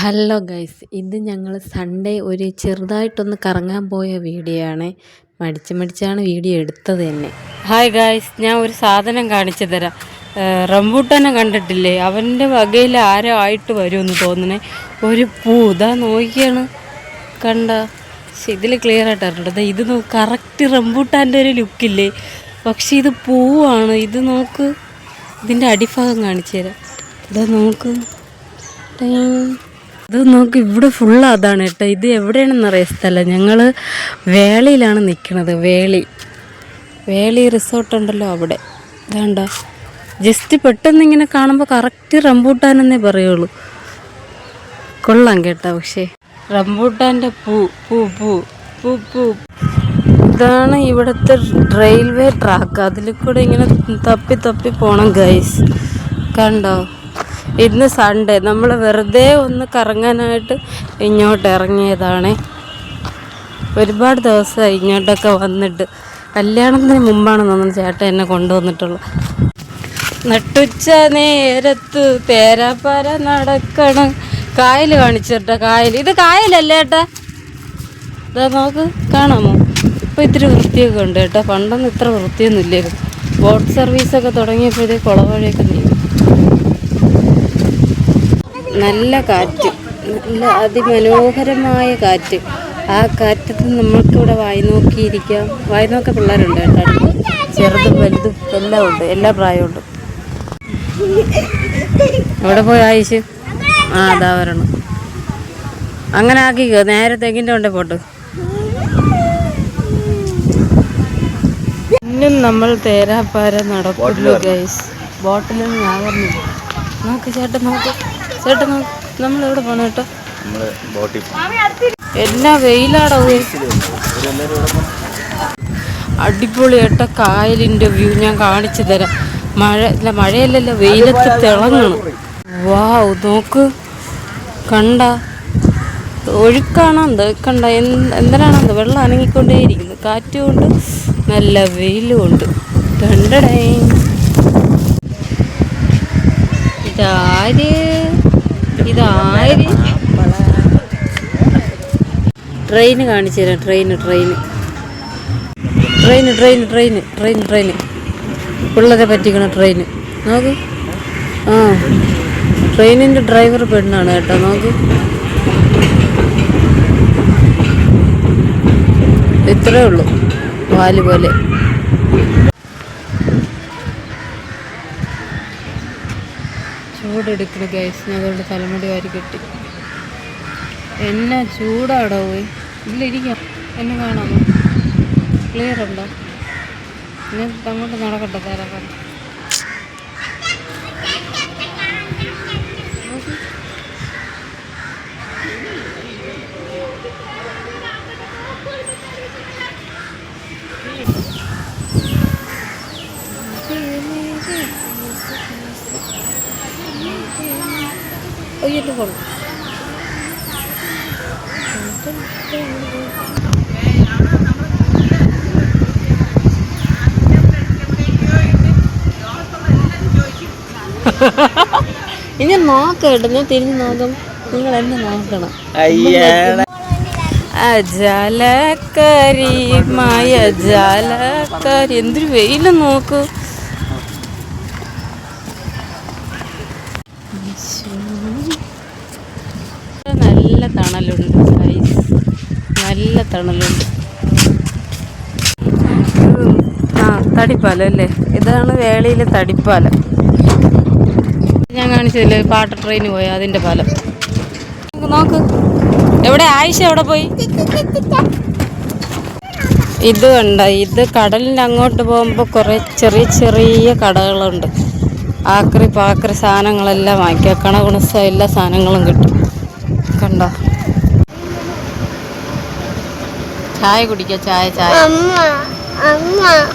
Hello guys ഇത് ഞങ്ങൾ Sunday ഒരു ചെറുതായിട്ടൊന്ന് കറങ്ങാൻ പോയ വീഡിയോ ആണ് മടിച്ച് മടിച്ചാണ് വീഡിയോ എടുത്തത് തന്നെ. ഹായ് ഗൈസ് ഞാൻ ഒരു സാധനം കാണിച്ചു തരാം. റംബൂട്ടനെ കണ്ടിട്ടില്ലേ? അവന്റെ വകയിൽ ആരോ ആയിട്ട് വരുമെന്ന് തോന്നണേ ഒരു പൂ ഇതാ നോക്കിയാണ്. കണ്ട? ഇതിൽ ക്ലിയർ ആയിട്ട് അറിഞ്ഞത് ഇത് കറക്റ്റ് റംബൂട്ടാന്റെ ഒരു ലുക്കില്ലേ പക്ഷേ ഇത് പൂവാണ്. ഇത് നോക്ക്. ഇതിന്റെ അടിഭാഗം കാണിച്ചു തരാം. ഇതാ നോക്ക്. ഇത് നോക്ക് ഇവിടെ ഫുൾ അതാണ് കേട്ടോ ഇത് എവിടെയാണെന്ന് അറിയാൻ സ്ഥലം. ഞങ്ങൾ വേളിയിലാണ് നിൽക്കുന്നത് വേളി. വേളി റിസോർട്ട് ഉണ്ടല്ലോ അവിടെ. വേണ്ട ജസ്റ്റ് പെട്ടെന്ന് ഇങ്ങനെ കാണുമ്പോൾ കറക്റ്റ് റംബൂട്ടാനെന്നേ പറയുള്ളൂ. കൊള്ളാം കേട്ടോ പക്ഷേ. റംബൂട്ടാന്റെ പൂ പൂ പൂ പൂ പൂ. ഇതാണ് ഇവിടുത്തെ റെയിൽവേ ട്രാക്ക് അതിൽ കൂടെ ഇങ്ങനെ തപ്പി തപ്പി പോകണം ഗൈസ് കണ്ടോ? ഇന്ന് സൺഡേ. നമ്മൾ വെറുതെ ഒന്ന് കറങ്ങാനായിട്ട് ഇങ്ങോട്ട് ഇറങ്ങിയതാണ്. ഒരുപാട് ദിവസമായി ഇങ്ങോട്ടൊക്കെ വന്നിട്ട്. കല്യാണത്തിന് മുമ്പാണ് നമ്മൾ ചേട്ടൻ എന്നെ കൊണ്ടുവന്നിട്ടുള്ളത് നട്ടുച്ച നേരത്ത് തേരാപ്പാര നടക്കണം. കായൽ കാണിച്ചിട്ട കായൽ ഇത് കായലല്ലേ ഏട്ടാ? ഇതാ നോക്ക് കാണാമോ? ഇപ്പം ഇത്തിരി വൃത്തിയൊക്കെ ഉണ്ട് കേട്ടോ പണ്ടൊന്നും ഇത്ര വൃത്തിയൊന്നും ഇല്ലായിരുന്നു. ബോട്ട് സർവീസൊക്കെ തുടങ്ങിയപ്പോഴേ കുളവഴിയൊക്കെ നീങ്ങി. നല്ല കാറ്റ് നല്ല അതിമനോഹരമായ കാറ്റ്. ആ കാറ്റത്ത് നമ്മൾക്കിവിടെ വായി നോക്കിയിരിക്കാം. വായി നോക്ക പിള്ളേരുണ്ട് കേട്ടോ ചെറുതും വലുതും എല്ലാം ഉണ്ട് എല്ലാ പ്രായവും ഉണ്ട്. അവിടെ പോയി ആയിഷ്? ആ അതാ വരണം. അങ്ങനെ ആക്കിക്കോ നേരെ തെങ്ങിന്റെ കൊണ്ടേ പോട്ട്. ഇന്നും നമ്മൾ തേരാപ്പാര നടക്കുള്ളൂ ഗൈസ് ബോട്ടിലൊന്നും ഞാൻ പറഞ്ഞില്ല നോക്ക് ചേട്ടൻ നോക്ക്. ചേട്ടൻ നമ്മൾ എവിടെ പോകണം കേട്ടോ എന്നാ വെയിലാടോ അടിപൊളി ഏട്ട കായലിന്റെ വ്യൂ ഞാൻ കാണിച്ചു തരാം. മഴ അല്ല മഴയല്ലല്ലോ വെയിലത്ത് തിളങ്ങണം. വാ നോക്ക്. കണ്ട. ഒഴുക്കാണോ എന്തോ? കണ്ട എന്തിനാണെന്ത്? എന്തിനാണോ എന്തോ വെള്ളം അനങ്ങിക്കൊണ്ടേയിരിക്കുന്നത് കാറ്റും ഉണ്ട് നല്ല വെയിലും ഉണ്ട്. കണ്ടടേ ഇതാര്? ഇതാര്? ട്രെയിന് കാണിച്ചു തരാം train train. Train train train train train. പിള്ളേരെ പറ്റിക്കണം ട്രെയിന്. നോക്ക്. ആ. ട്രെയിനിന്റെ ഡ്രൈവർ പെണ്ണാണ് കേട്ടോ നോക്ക്. ഇത്രേ ഉള്ളൂ. വാൽ പോലെ. ചൂടെടുക്കണ ഗ്യാസ് ഞാൻ അതുകൊണ്ട് തലമുടി വാരി കെട്ടി. എന്നാ ചൂടാടോ പോയി. ഇതിലിരിക്കാം എന്നെ കാണാമോ? ക്ലിയർ ഉണ്ടോ? ഇനി അങ്ങോട്ട് നടക്കട്ടെ തരാൻ ഒയ്യന്റെ ഫോൺ ഇനി നോക്കട്ടെ ഞാൻ തിരിഞ്ഞു നോക്കും. നിങ്ങൾ എന്നെ നോക്കണം. അജാലക്കരി മായ ജാലക്കരി എന്തൊരു വെയിലും നോക്കൂ. നല്ല തണലുണ്ട്. നല്ല തണലുണ്ട്. ആ തടിപ്പാലം അല്ലേ? ഇതാണ് വേളിയിലെ തടിപ്പാലം. ഞാൻ കാണിച്ചില്ല പാട്ട് ട്രെയിൻ പോയ അതിന്റെ പാലം. നോക്ക്, നോക്ക്. എവിടെ? ആയിഷ എവിടെ പോയി? ഇത് കണ്ട ഇത് കടലിന്റെ അങ്ങോട്ട് പോകുമ്പോൾ കുറേ ചെറിയ ചെറിയ കടകളുണ്ട്. ആക്രി പാക്രി സാധനങ്ങളെല്ലാം വാങ്ങിക്കുക. കണകുണസ എല്ലാ സാധനങ്ങളും കിട്ടും. കണ്ടോ? ചായ കുടിക്കുക ചായ ചായ.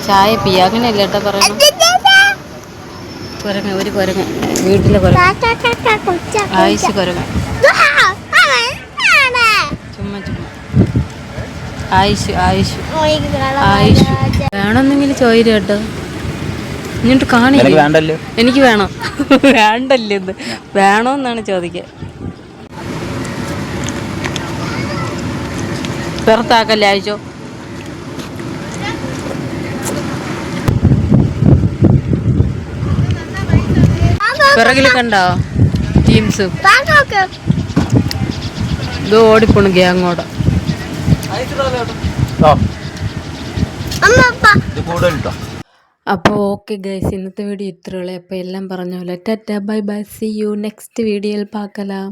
ചായ പിയ അങ്ങനെയല്ല കേട്ടോ പറയണം കുരങ്ങ ഒരു കുരങ്ങ. വീട്ടിലെ കുരങ്ങ. ആയിഷ് കുരങ്ങ. ചുമ്മാ ചുമ്മാ. ആയിഷ് ആയിഷ് ആയിഷ് വേണമെന്നെങ്കിൽ ചോദിച്ചു കേട്ടോ. എന്നിട്ട് കാണില്ല എനിക്ക് വേണം. വേണ്ടല്ലേ ഇത് വേണോന്നാണ് ചോദിക്കുക പുറത്താക്കല്ലേ അയച്ചോ പിറകിൽ കണ്ടോ ടീംസ്. ഇത് ഓടിപ്പോണു ഗ്യാങ്ങോട്. കൂടുതൽ അപ്പോൾ ഓക്കെ ഗൈസ് ഇന്നത്തെ വീഡിയോ ഇത്രയുള്ളൂ അപ്പോൾ എല്ലാം പറഞ്ഞ പോലെ tata bye bye see you next വീഡിയോയിൽ പാക്കലാം.